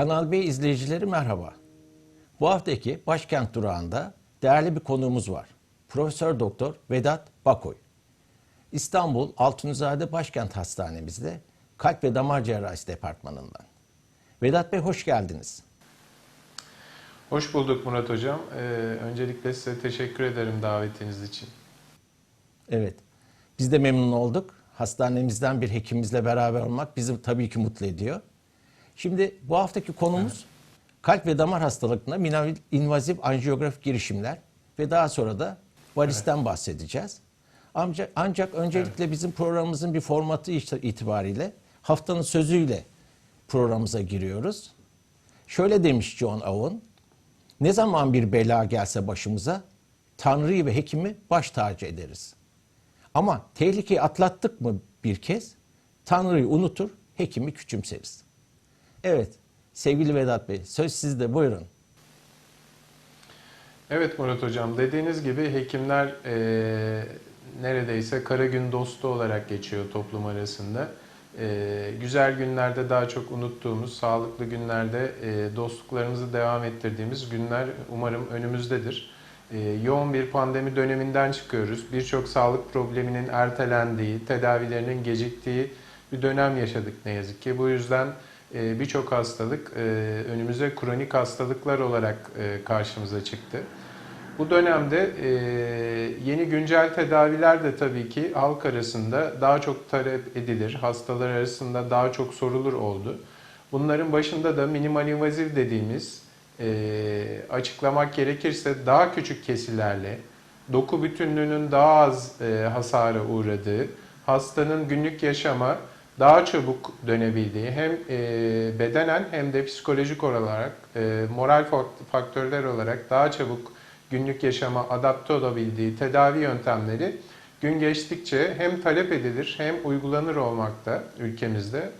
Kanal B izleyicileri merhaba. Bu haftaki başkent durağında değerli bir konuğumuz var. Profesör Doktor Vedat Bakoy. İstanbul Altunizade Başkent Hastanemizde Kalp ve Damar Cerrahisi Departmanı'ndan. Vedat Bey hoş geldiniz. Hoş bulduk Murat Hocam. Ee, öncelikle size teşekkür ederim davetiniz için. Evet, biz de memnun olduk. Hastanemizden bir hekimimizle beraber olmak bizi tabii ki mutlu ediyor. Şimdi bu haftaki konumuz kalp ve damar hastalıklarına minimal invazif anjiyografik girişimler ve daha sonra da varisten bahsedeceğiz. Ancak, ancak öncelikle bizim programımızın bir formatı itibariyle haftanın sözüyle programımıza giriyoruz. Şöyle demiş John Owen, ne zaman bir bela gelse başımıza Tanrı'yı ve hekimi baş tacı ederiz. Ama tehlikeyi atlattık mı bir kez Tanrı'yı unutur, hekimi küçümseriz. Evet sevgili Vedat Bey söz sizde buyurun. Evet Murat Hocam, dediğiniz gibi hekimler e, neredeyse kara gün dostu olarak geçiyor toplum arasında. E, güzel günlerde daha çok unuttuğumuz, sağlıklı günlerde e, dostluklarımızı devam ettirdiğimiz günler umarım önümüzdedir. E, yoğun bir pandemi döneminden çıkıyoruz. Birçok sağlık probleminin ertelendiği, tedavilerinin geciktiği bir dönem yaşadık ne yazık ki. Bu yüzden birçok hastalık e, önümüze kronik hastalıklar olarak e, karşımıza çıktı. Bu dönemde e, yeni güncel tedaviler de tabii ki halk arasında daha çok talep edilir, hastalar arasında daha çok sorulur oldu. Bunların başında da minimal invazif dediğimiz açıklamak gerekirse daha küçük kesilerle, doku bütünlüğünün daha az hasara uğradığı, hastanın günlük yaşama daha çabuk dönebildiği hem e, bedenen hem de psikolojik olarak, e, moral fakt- faktörler olarak daha çabuk günlük yaşama adapte olabildiği tedavi yöntemleri gün geçtikçe hem talep edilir hem uygulanır olmakta ülkemizde.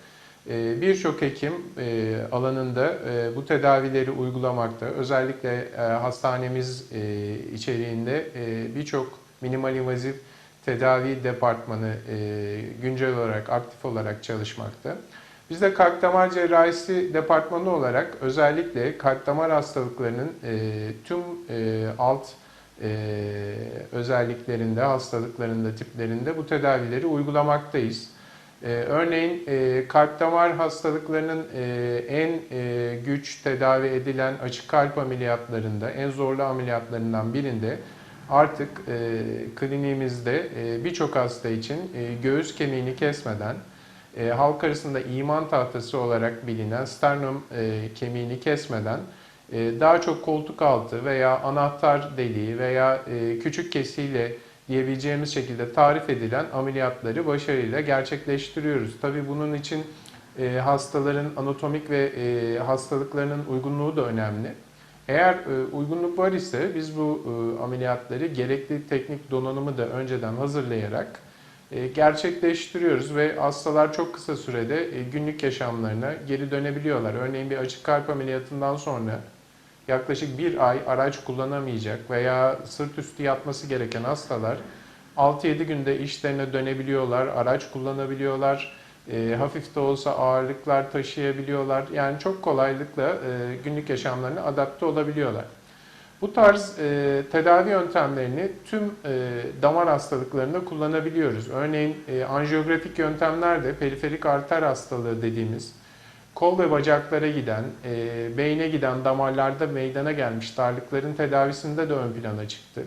E, Birçok hekim e, alanında e, bu tedavileri uygulamakta. Özellikle hastanemiz içeriğinde birçok minimal invazif tedavi departmanı e, güncel olarak, aktif olarak çalışmakta. Biz de kalp damar cerrahisi departmanı olarak özellikle kalp damar hastalıklarının e, tüm e, alt özelliklerinde, hastalıklarında, tiplerinde bu tedavileri uygulamaktayız. Örneğin kalp damar hastalıklarının en güç tedavi edilen açık kalp ameliyatlarında, en zorlu ameliyatlarından birinde artık e, kliniğimizde e, birçok hasta için e, göğüs kemiğini kesmeden e, halk arasında iman tahtası olarak bilinen sternum e, kemiğini kesmeden e, daha çok koltuk altı veya anahtar deliği veya e, küçük kesiyle diyebileceğimiz şekilde tarif edilen ameliyatları başarıyla gerçekleştiriyoruz. Tabii bunun için e, hastaların anatomik ve e, hastalıklarının uygunluğu da önemli. Eğer e, uygunluk var ise biz bu e, ameliyatları gerekli teknik donanımı da önceden hazırlayarak e, gerçekleştiriyoruz ve hastalar çok kısa sürede günlük yaşamlarına geri dönebiliyorlar. Örneğin bir açık kalp ameliyatından sonra yaklaşık bir ay araç kullanamayacak veya sırt üstü yatması gereken hastalar 6-7 günde işlerine dönebiliyorlar, araç kullanabiliyorlar, e, hafif de olsa ağırlıklar taşıyabiliyorlar. Yani çok kolaylıkla e, günlük yaşamlarına adapte olabiliyorlar. Bu tarz e, tedavi yöntemlerini tüm e, damar hastalıklarında kullanabiliyoruz. Örneğin e, anjiyografik yöntemlerde periferik arter hastalığı dediğimiz kol ve bacaklara giden, e, beyne giden damarlarda meydana gelmiş darlıkların tedavisinde de ön plana çıktı.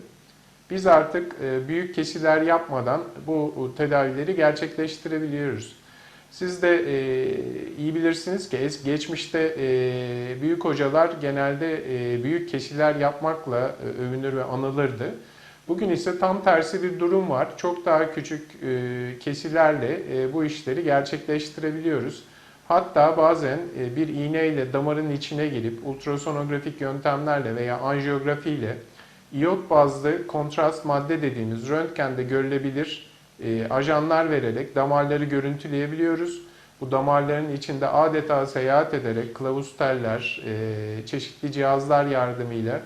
Biz artık e, büyük kesiler yapmadan bu tedavileri gerçekleştirebiliyoruz. Siz de e, iyi bilirsiniz ki geçmişte e, büyük hocalar genelde e, büyük kesiler yapmakla e, övünür ve anılırdı. Bugün ise tam tersi bir durum var. Çok daha küçük e, kesilerle e, bu işleri gerçekleştirebiliyoruz. Hatta bazen e, bir iğneyle damarın içine girip ultrasonografik yöntemlerle veya anjiyografiyle iyot bazlı kontrast madde dediğimiz röntgende görülebilir e, ajanlar vererek damarları görüntüleyebiliyoruz. Bu damarların içinde adeta seyahat ederek kılavuz teller, e, çeşitli cihazlar yardımıyla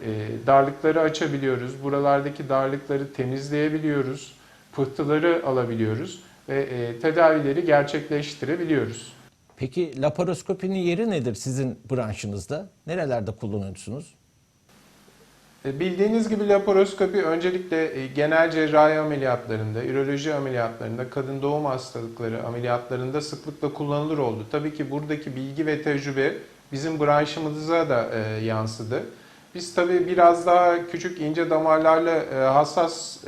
e, darlıkları açabiliyoruz. Buralardaki darlıkları temizleyebiliyoruz. Pıhtıları alabiliyoruz ve e, tedavileri gerçekleştirebiliyoruz. Peki laparoskopinin yeri nedir sizin branşınızda? Nerelerde kullanıyorsunuz? E, Bildiğiniz gibi laparoskopi öncelikle e, genel cerrahi ameliyatlarında, üroloji ameliyatlarında, kadın doğum hastalıkları ameliyatlarında sıklıkla kullanılır oldu. Tabii ki buradaki bilgi ve tecrübe bizim branşımıza da e, yansıdı. Biz tabii biraz daha küçük ince damarlarla hassas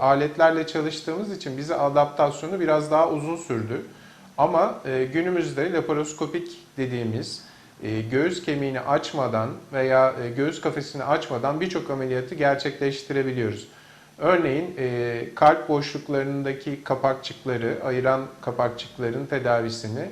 aletlerle çalıştığımız için bize adaptasyonu biraz daha uzun sürdü. Ama günümüzde laparoskopik dediğimiz göğüs kemiğini açmadan veya e, göğüs kafesini açmadan birçok ameliyatı gerçekleştirebiliyoruz. Örneğin e, kalp boşluklarındaki kapakçıkları, ayıran kapakçıkların tedavisini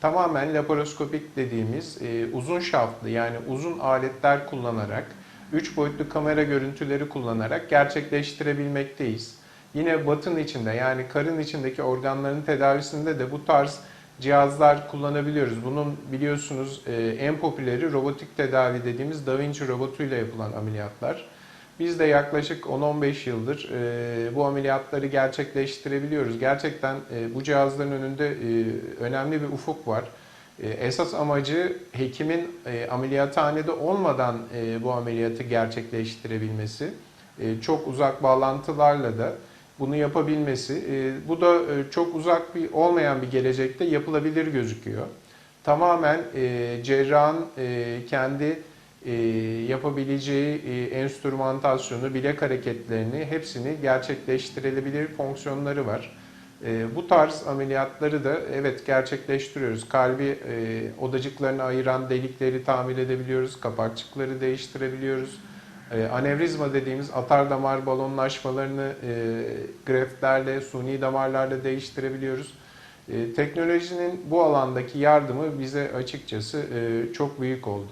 tamamen laparoskopik dediğimiz e, uzun şaftlı yani uzun aletler kullanarak, 3 boyutlu kamera görüntüleri kullanarak gerçekleştirebilmekteyiz. Yine batın içinde yani karın içindeki organların tedavisinde de bu tarz cihazlar kullanabiliyoruz. Bunun biliyorsunuz e, en popüleri robotik tedavi dediğimiz Da Vinci robotuyla yapılan ameliyatlar. Biz de yaklaşık 10-15 yıldır e, bu ameliyatları gerçekleştirebiliyoruz. Gerçekten e, bu cihazların önünde önemli bir ufuk var. Esas amacı hekimin ameliyathanede olmadan bu ameliyatı gerçekleştirebilmesi. Çok uzak bağlantılarla da bunu yapabilmesi. E, bu da e, çok uzak bir olmayan bir gelecekte yapılabilir gözüküyor. Tamamen e, cerrahın kendi yapabileceği e, enstrümantasyonu, bilek hareketlerini hepsini gerçekleştirilebilir fonksiyonları var. Bu tarz ameliyatları da evet gerçekleştiriyoruz. Kalbi odacıklarını ayıran delikleri tamir edebiliyoruz, kapakçıkları değiştirebiliyoruz. E, anevrizma dediğimiz atar damar balonlaşmalarını e, greftlerle, suni damarlarla değiştirebiliyoruz. E, teknolojinin bu alandaki yardımı bize açıkçası e, çok büyük oldu.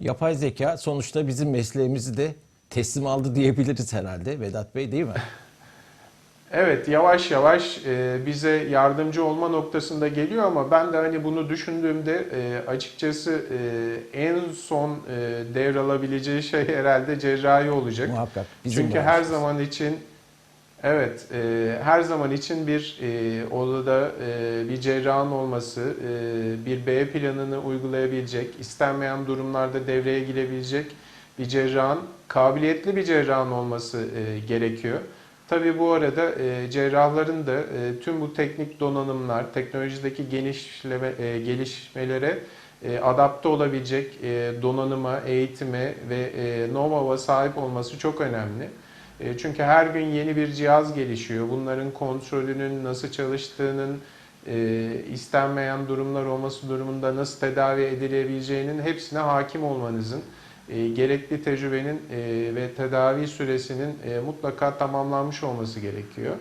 Yapay zeka sonuçta bizim mesleğimizi de teslim aldı diyebiliriz herhalde Vedat Bey değil mi? Evet yavaş yavaş e, bize yardımcı olma noktasında geliyor ama ben de hani bunu düşündüğümde e, açıkçası e, en son devralabileceği şey herhalde cerrahi olacak. Muhakkak. Bizim Çünkü her zaman için evet her zaman için bir odada bir cerrahın olması, bir B planını uygulayabilecek, istenmeyen durumlarda devreye girebilecek bir cerrahın, kabiliyetli bir cerrahın olması gerekiyor. Tabii bu arada e, cerrahların da e, tüm bu teknik donanımlar, teknolojideki genişleme, e, gelişmelere e, adapte olabilecek e, donanıma, eğitime ve e, know-how'a sahip olması çok önemli. E, çünkü her gün yeni bir cihaz gelişiyor. Bunların kontrolünün nasıl çalıştığının, e, istenmeyen durumlar olması durumunda nasıl tedavi edilebileceğinin hepsine hakim olmanızın, e, gerekli tecrübenin e, ve tedavi süresinin e, mutlaka tamamlanmış olması gerekiyor.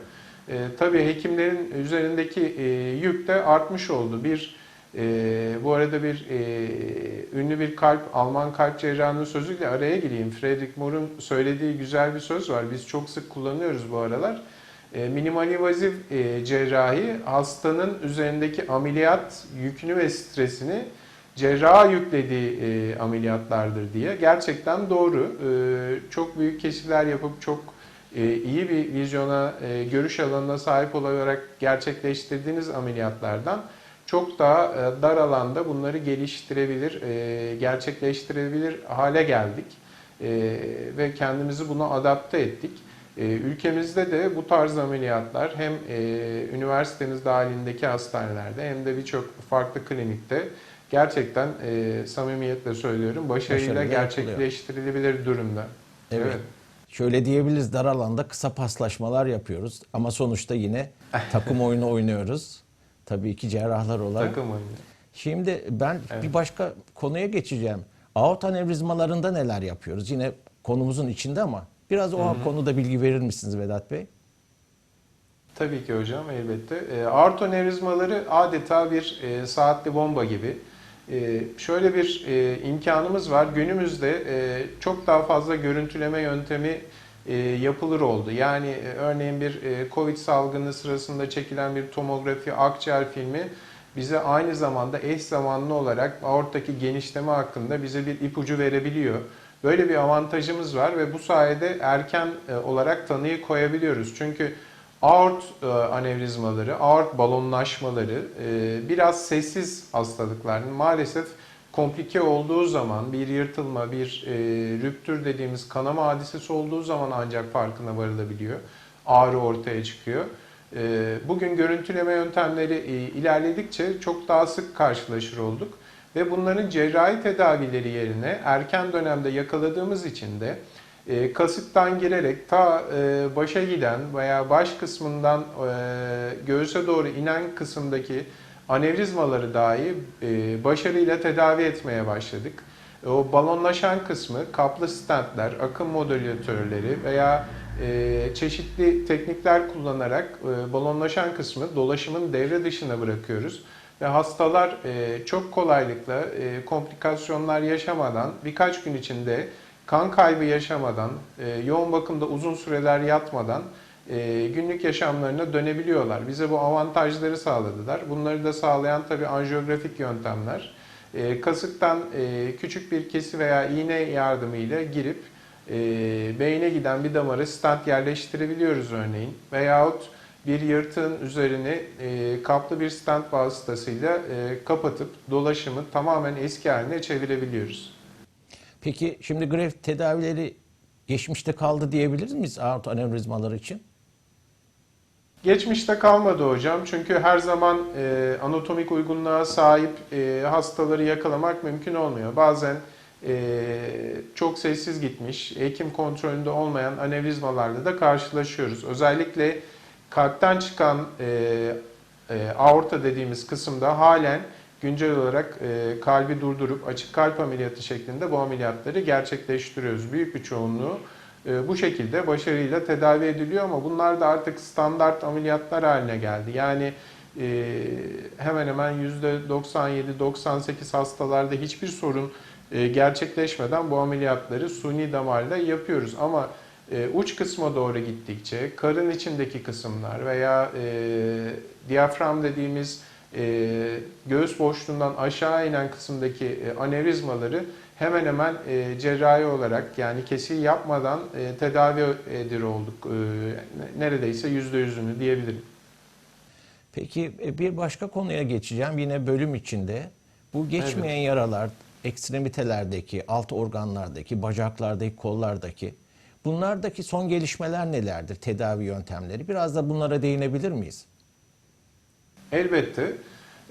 E, tabii hekimlerin üzerindeki e, yük de artmış oldu. Bir e, bu arada bir e, ünlü bir kalp Alman kalp cerrahının sözüyle araya gireyim. Friedrich Mohr'un söylediği güzel bir söz var. Biz çok sık kullanıyoruz bu aralar. E, minimal invazif e, cerrahi hastanın üzerindeki ameliyat yükünü ve stresini cerraha yüklediği e, ameliyatlardır diye. Gerçekten doğru. E, çok büyük keşifler yapıp çok e, iyi bir vizyona, e, görüş alanına sahip olarak gerçekleştirdiğiniz ameliyatlardan çok daha e, dar alanda bunları geliştirebilir, e, gerçekleştirebilir hale geldik. E, ve kendimizi buna adapte ettik. E, ülkemizde de bu tarz ameliyatlar hem e, üniversitemiz dahilindeki hastanelerde hem de birçok farklı klinikte gerçekten e, samimiyetle söylüyorum başarıyla gerçekleştirilebilir durumda. Evet. Şöyle diyebiliriz dar alanda kısa paslaşmalar yapıyoruz ama sonuçta yine takım oyunu oynuyoruz. Tabii ki cerrahlar olarak. Takım oyunu. Şimdi ben bir başka konuya geçeceğim. Aort anevrizmalarında neler yapıyoruz? Yine konumuzun içinde ama biraz o konuda bilgi verir misiniz Vedat Bey? Tabii ki hocam elbette. E, aort anevrizmaları adeta bir e, saatli bomba gibi. E, şöyle bir e, imkanımız var. Günümüzde e, çok daha fazla görüntüleme yöntemi e, yapılır oldu. Yani örneğin bir Covid salgını sırasında çekilen bir tomografi, akciğer filmi bize aynı zamanda eş zamanlı olarak aorttaki genişleme hakkında bize bir ipucu verebiliyor. Böyle bir avantajımız var ve bu sayede erken olarak tanıyı koyabiliyoruz. Çünkü Aort e, anevrizmaları, aort balonlaşmaları e, biraz sessiz hastalıklar. Maalesef komplike olduğu zaman bir yırtılma, bir e, rüptür dediğimiz kanama hadisesi olduğu zaman ancak farkına varılabiliyor. Ağrı ortaya çıkıyor. Bugün görüntüleme yöntemleri ilerledikçe çok daha sık karşılaşır olduk. Ve bunların cerrahi tedavileri yerine erken dönemde yakaladığımız için de e, kasıktan girerek ta e, başa giden veya baş kısmından e, göğüse doğru inen kısımdaki anevrizmaları dahi e, başarıyla tedavi etmeye başladık. O balonlaşan kısmı kaplı stentler, akım modülatörleri veya e, çeşitli teknikler kullanarak e, balonlaşan kısmı dolaşımın devre dışına bırakıyoruz. Ve hastalar e, çok kolaylıkla e, komplikasyonlar yaşamadan birkaç gün içinde kan kaybı yaşamadan, e, yoğun bakımda uzun süreler yatmadan e, günlük yaşamlarına dönebiliyorlar. Bize bu avantajları sağladılar. Bunları da sağlayan tabii anjiyografik yöntemler. E, kasıktan küçük bir kesi veya iğne yardımıyla girip e, beyne giden bir damara stent yerleştirebiliyoruz örneğin. Veyahut bir yırtığın üzerini e, kaplı bir stent vasıtasıyla kapatıp dolaşımı tamamen eski haline çevirebiliyoruz. Peki şimdi greft tedavileri geçmişte kaldı diyebilir miyiz aort anevrizmaları için? Geçmişte kalmadı hocam çünkü her zaman e, anatomik uygunluğa sahip e, hastaları yakalamak mümkün olmuyor. Bazen e, çok sessiz gitmiş, hekim kontrolünde olmayan anevrizmalarla da karşılaşıyoruz. Özellikle kalpten çıkan e, e, aorta dediğimiz kısımda halen güncel olarak e, kalbi durdurup açık kalp ameliyatı şeklinde bu ameliyatları gerçekleştiriyoruz. Büyük bir çoğunluğu e, bu şekilde başarıyla tedavi ediliyor ama bunlar da artık standart ameliyatlar haline geldi. Yani e, hemen hemen %97-98 hastalarda hiçbir sorun e, gerçekleşmeden bu ameliyatları suni damarla yapıyoruz. Ama e, uç kısma doğru gittikçe karın içindeki kısımlar veya e, diyafram dediğimiz e, göğüs boşluğundan aşağı inen kısımdaki e, anevrizmaları hemen hemen e, cerrahi olarak yani kesi yapmadan e, tedavi edir olduk. E, neredeyse yüzde yüzünü diyebilirim. Peki e, bir başka konuya geçeceğim yine bölüm içinde. Bu geçmeyen yaralar ekstremitelerdeki, alt organlardaki, bacaklardaki, kollardaki bunlardaki son gelişmeler nelerdir? Tedavi yöntemleri. Biraz da bunlara değinebilir miyiz? Elbette.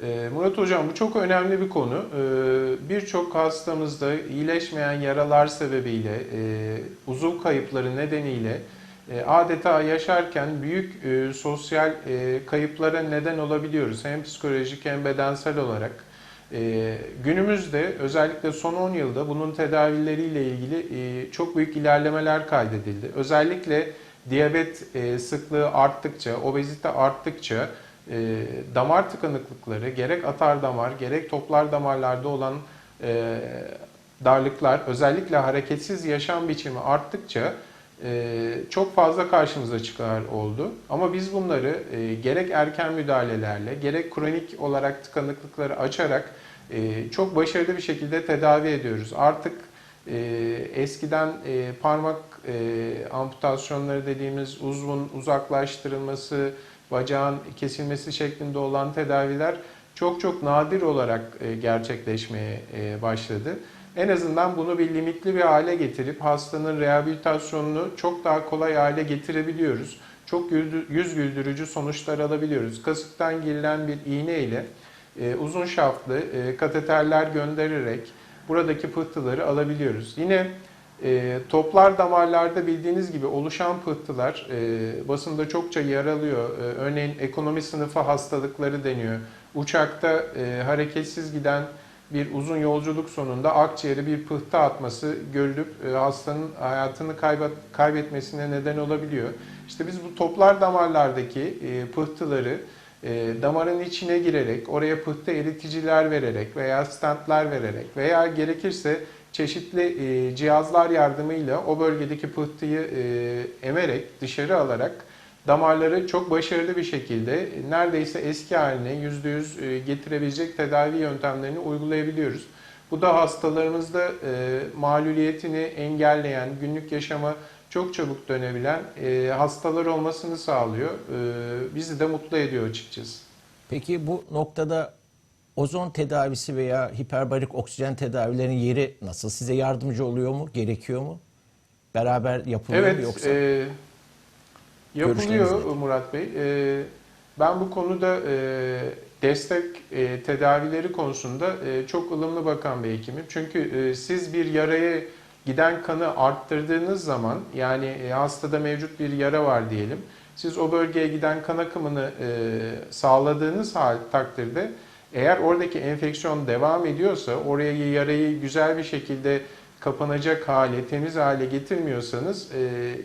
Ee, Murat Hocam bu çok önemli bir konu. Ee, Birçok hastamızda iyileşmeyen yaralar sebebiyle, e, uzuv kayıpları nedeniyle e, adeta yaşarken büyük e, sosyal kayıplara neden olabiliyoruz. Hem psikolojik hem bedensel olarak. Günümüzde özellikle son 10 yılda bunun tedavileriyle ilgili çok büyük ilerlemeler kaydedildi. Özellikle diyabet sıklığı arttıkça, obezite arttıkça e, damar tıkanıklıkları gerek atar damar gerek toplar damarlarda olan e, darlıklar özellikle hareketsiz yaşam biçimi arttıkça e, çok fazla karşımıza çıkar oldu. Ama biz bunları e, gerek erken müdahalelerle gerek kronik olarak tıkanıklıkları açarak e, çok başarılı bir şekilde tedavi ediyoruz. Artık e, eskiden e, parmak e, amputasyonları dediğimiz uzvun uzaklaştırılması, bacağın kesilmesi şeklinde olan tedaviler çok çok nadir olarak e, gerçekleşmeye e, başladı. En azından bunu bir limitli bir hale getirip hastanın rehabilitasyonunu çok daha kolay hale getirebiliyoruz. Çok yüz güldürücü sonuçlar alabiliyoruz. Kasıktan girilen bir iğne ile e, uzun şaftlı kateterler göndererek buradaki pıhtıları alabiliyoruz. Yine e, toplar damarlarda bildiğiniz gibi oluşan pıhtılar e, basında çokça yer alıyor. E, örneğin ekonomi sınıfı hastalıkları deniyor. Uçakta e, hareketsiz giden bir uzun yolculuk sonunda akciğeri bir pıhtı atması görülüp e, hastanın hayatını kaybet, kaybetmesine neden olabiliyor. İşte biz bu toplar damarlardaki e, pıhtıları e, damarın içine girerek, oraya pıhtı eriticiler vererek veya stentler vererek veya gerekirse çeşitli e, cihazlar yardımıyla o bölgedeki pıhtıyı e, emerek, dışarı alarak damarları çok başarılı bir şekilde neredeyse eski haline %100 e, getirebilecek tedavi yöntemlerini uygulayabiliyoruz. Bu da hastalarımızda e, maluliyetini engelleyen, günlük yaşama çok çabuk dönebilen e, hastalar olmasını sağlıyor. E, bizi de mutlu ediyor açıkçası. Peki bu noktada ozon tedavisi veya hiperbarik oksijen tedavilerinin yeri nasıl? Size yardımcı oluyor mu? Gerekiyor mu? Beraber yapılıyor mu Evet, yoksa? e, yapılıyor? Murat Bey. E, ben bu konuda e, destek e, tedavileri konusunda e, çok ılımlı bakan bir hekimim. Çünkü e, siz bir yaraya giden kanı arttırdığınız zaman, yani e, hastada mevcut bir yara var diyelim, siz o bölgeye giden kan akımını e, sağladığınız hal takdirde, eğer oradaki enfeksiyon devam ediyorsa, oraya yarayı güzel bir şekilde kapanacak hale, temiz hale getirmiyorsanız e,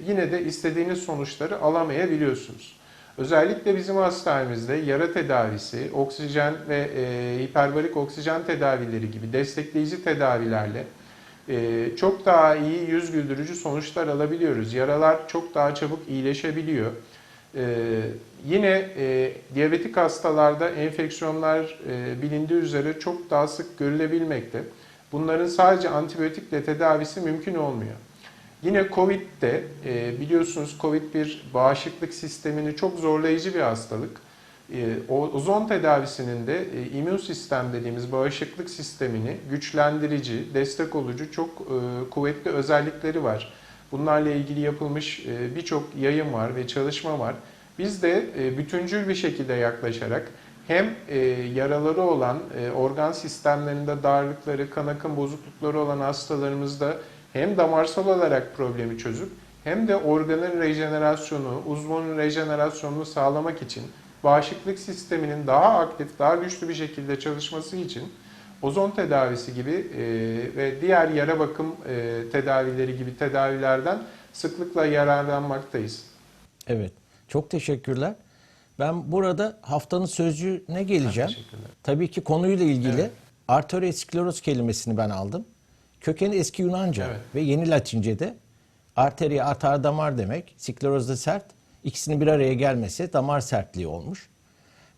yine de istediğiniz sonuçları alamayabiliyorsunuz. Özellikle bizim hastanemizde yara tedavisi, oksijen ve e, hiperbarik oksijen tedavileri gibi destekleyici tedavilerle e, çok daha iyi yüz güldürücü sonuçlar alabiliyoruz. Yaralar çok daha çabuk iyileşebiliyor. E, yine e, diyabetik hastalarda enfeksiyonlar e, bilindiği üzere çok daha sık görülebilmekte. Bunların sadece antibiyotikle tedavisi mümkün olmuyor. Yine Covid'de e, biliyorsunuz Covid bir bağışıklık sistemini çok zorlayıcı bir hastalık. E, ozon tedavisinin de e, immün sistem dediğimiz bağışıklık sistemini güçlendirici, destek olucu çok e, kuvvetli özellikleri var. Bunlarla ilgili yapılmış e, birçok yayın var ve çalışma var. Biz de e, bütüncül bir şekilde yaklaşarak hem e, yaraları olan, e, organ sistemlerinde darlıkları, kan akım bozuklukları olan hastalarımızda hem damarsal olarak problemi çözüp hem de organın rejenerasyonu, uzvunun rejenerasyonunu sağlamak için bağışıklık sisteminin daha aktif, daha güçlü bir şekilde çalışması için ozon tedavisi gibi ve diğer yara bakım tedavileri gibi tedavilerden sıklıkla yararlanmaktayız. Evet. Çok teşekkürler. Ben burada haftanın sözcüğüne geleceğim. Tabii ki konuyla ilgili Evet. arterioskleroz kelimesini ben aldım. Kökeni eski Yunanca Evet. ve yeni Latince'de arteria atar damar demek, skleroz da sert. İkisinin bir araya gelmesi damar sertliği olmuş.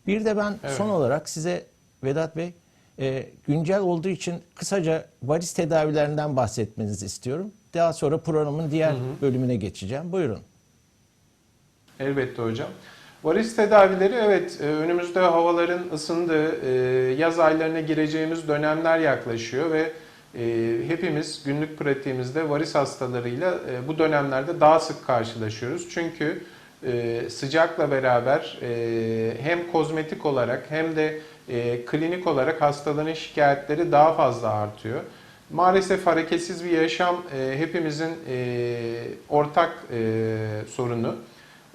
Bir de ben Evet. son olarak size Vedat Bey e, güncel olduğu için kısaca varis tedavilerinden bahsetmenizi istiyorum. Daha sonra programın diğer bölümüne geçeceğim. Buyurun. Elbette hocam. Varis tedavileri evet e, önümüzde havaların ısındığı, e, yaz aylarına gireceğimiz dönemler yaklaşıyor ve e, hepimiz günlük pratiğimizde varis hastalarıyla bu dönemlerde daha sık karşılaşıyoruz. Çünkü sıcakla beraber hem kozmetik olarak hem de klinik olarak hastaların şikayetleri daha fazla artıyor. Maalesef hareketsiz bir yaşam hepimizin ortak sorunu.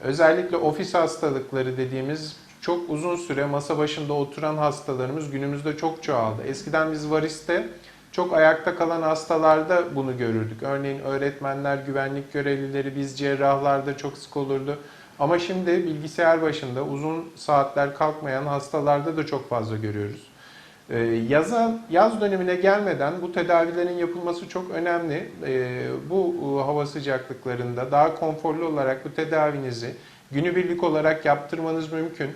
Özellikle ofis hastalıkları dediğimiz çok uzun süre masa başında oturan hastalarımız günümüzde çok çoğaldı. Eskiden biz variste çok ayakta kalan hastalarda bunu görürdük. Örneğin öğretmenler, güvenlik görevlileri, biz cerrahlarda çok sık olurdu. Ama şimdi bilgisayar başında uzun saatler kalkmayan hastalarda da çok fazla görüyoruz. Ee, Yaza, yaz dönemine gelmeden bu tedavilerin yapılması çok önemli. Ee, Bu e, hava sıcaklıklarında daha konforlu olarak bu tedavinizi günübirlik olarak yaptırmanız mümkün.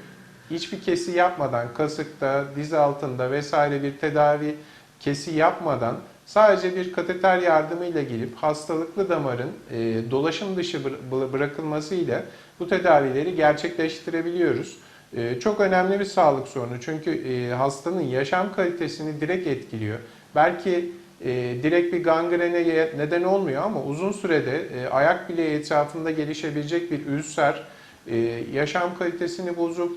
Hiçbir kesi yapmadan, kasıkta, diz altında vesaire bir tedavi kesi yapmadan sadece bir kateter yardımıyla gelip hastalıklı damarın e, dolaşım dışı bıra- bırakılmasıyla bu tedavileri gerçekleştirebiliyoruz. Ee, Çok önemli bir sağlık sorunu çünkü e, hastanın yaşam kalitesini direkt etkiliyor. Belki e, direkt bir gangrene neden olmuyor ama uzun sürede e, ayak bileği etrafında gelişebilecek bir ülser yaşam kalitesini bozup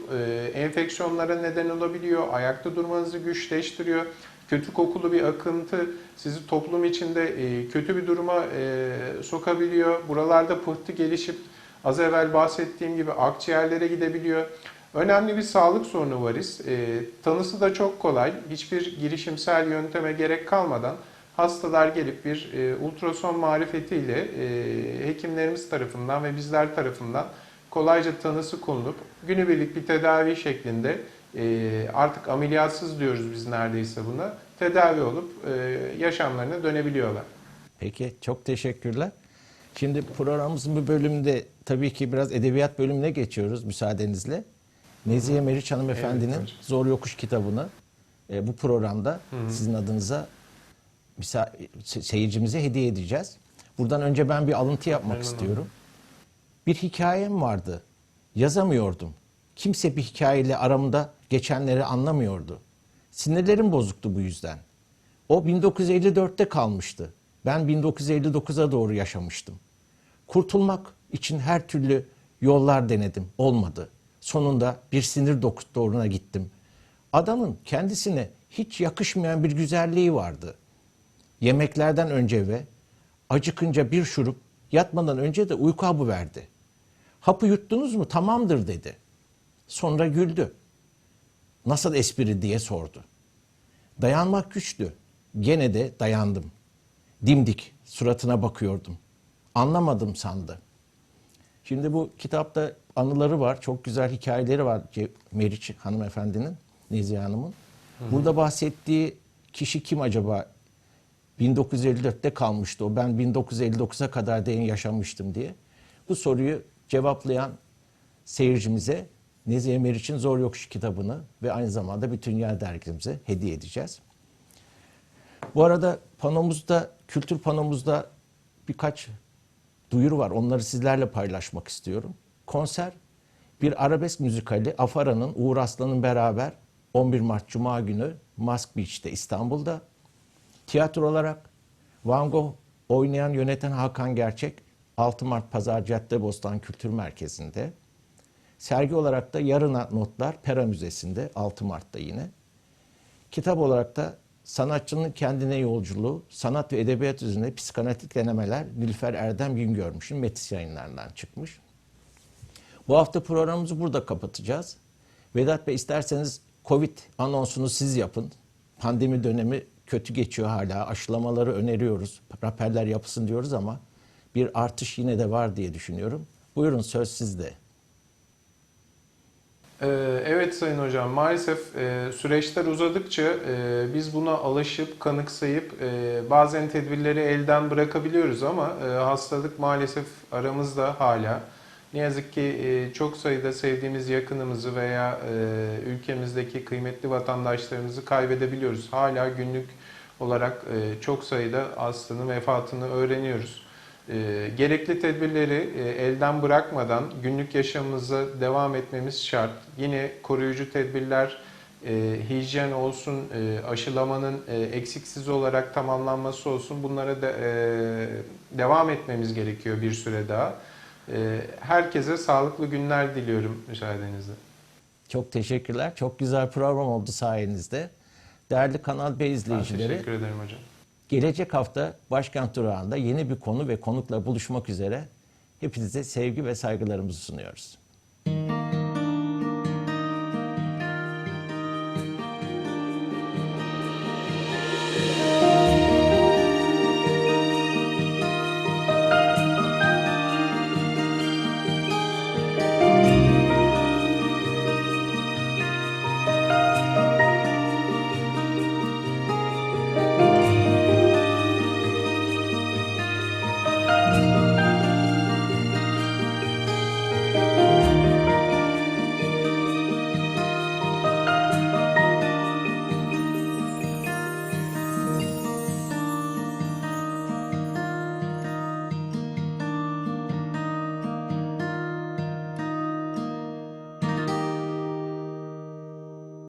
enfeksiyonlara neden olabiliyor, ayakta durmanızı güçleştiriyor. Kötü kokulu bir akıntı sizi toplum içinde kötü bir duruma sokabiliyor. Buralarda pıhtı gelişip az evvel bahsettiğim gibi akciğerlere gidebiliyor. Önemli bir sağlık sorunu varis. E, tanısı da çok kolay. Hiçbir girişimsel yönteme gerek kalmadan hastalar gelip bir e, ultrason marifetiyle e, hekimlerimiz tarafından ve bizler tarafından kolayca tanısı konulup günübirlik bir tedavi şeklinde e, artık ameliyatsız diyoruz biz neredeyse buna tedavi olup e, yaşamlarına dönebiliyorlar. Peki çok teşekkürler. Şimdi programımızın bu bölümünde tabii ki biraz edebiyat bölümüne geçiyoruz müsaadenizle. Nezihe Meriç Hanımefendi'nin Evet hocam. Zor Yokuş kitabını e, bu programda sizin adınıza seyircimize hediye edeceğiz. Buradan önce ben bir alıntı yapmak Memnun istiyorum. Bir hikayem vardı. Yazamıyordum. Kimse bir hikayeyle aramda geçenleri anlamıyordu. Sinirlerim bozuktu bu yüzden. O 1954'te kalmıştı. Ben 1959'a doğru yaşamıştım. Kurtulmak için her türlü yollar denedim. Olmadı. Sonunda bir sinir doktoruna gittim. Adamın kendisine hiç yakışmayan bir güzelliği vardı. Yemeklerden önce ve acıkınca bir şurup, yatmadan önce de uyku hapı verdi. Hapı yuttunuz mu? Tamamdır dedi. Sonra güldü. Nasıl espri diye sordu. Dayanmak güçtü. Gene de dayandım. Dimdik suratına bakıyordum. Anlamadım sandı. Şimdi bu kitapta anıları var. Çok güzel hikayeleri var Meriç hanımefendinin, Nezihe Hanım'ın. Burada bahsettiği kişi kim acaba? 1954'te kalmıştı o. Ben 1959'a kadar deyin yaşamıştım diye. Bu soruyu cevaplayan seyircimize Nezihe Meriç'in Zor Yokuş kitabını ve aynı zamanda bir Dünya dergimize hediye edeceğiz. Bu arada panomuzda, kültür panomuzda birkaç duyuru var. Onları sizlerle paylaşmak istiyorum. Konser bir arabesk müzikali Afara'nın Uğur Aslan'ın beraber 11 Mart Cuma günü Mask Beach'te İstanbul'da. Tiyatro olarak Van Gogh oynayan yöneten Hakan Gerçek 6 Mart Pazar Caddebostan Kültür Merkezi'nde. Sergi olarak da Yarına Notlar Pera Müzesi'nde 6 Mart'ta yine. Kitap olarak da Sanatçının Kendine Yolculuğu, Sanat ve Edebiyat üzerine Psikanalitik Denemeler Nilüfer Erdem Güngörmüş'ün Metis yayınlarından çıkmış. Bu hafta programımızı burada kapatacağız. Vedat Bey isterseniz Covid anonsunu siz yapın. Pandemi dönemi kötü geçiyor hala. Aşılamaları öneriyoruz. Rapeller yapılsın diyoruz ama bir artış yine de var diye düşünüyorum. Buyurun söz sizde. Ee, Evet Sayın Hocam, maalesef e, süreçler uzadıkça e, biz buna alışıp, kanıksayıp e, bazen tedbirleri elden bırakabiliyoruz ama hastalık maalesef aramızda hala. Ne yazık ki e, çok sayıda sevdiğimiz yakınımızı veya e, ülkemizdeki kıymetli vatandaşlarımızı kaybedebiliyoruz. Hala günlük olarak e, çok sayıda hastanın vefatını öğreniyoruz. Gerekli tedbirleri elden bırakmadan günlük yaşamımıza devam etmemiz şart. Yine koruyucu tedbirler, hijyen olsun, aşılamanın eksiksiz olarak tamamlanması olsun bunlara da, devam etmemiz gerekiyor bir süre daha. E, herkese sağlıklı günler diliyorum müsaadenizle. Çok teşekkürler. Çok güzel program oldu sayenizde. Değerli Kanal B Ben izleyicileri, teşekkür ederim hocam. gelecek hafta Başkent Durağı'nda yeni bir konu ve konukla buluşmak üzere hepinize sevgi ve saygılarımızı sunuyoruz.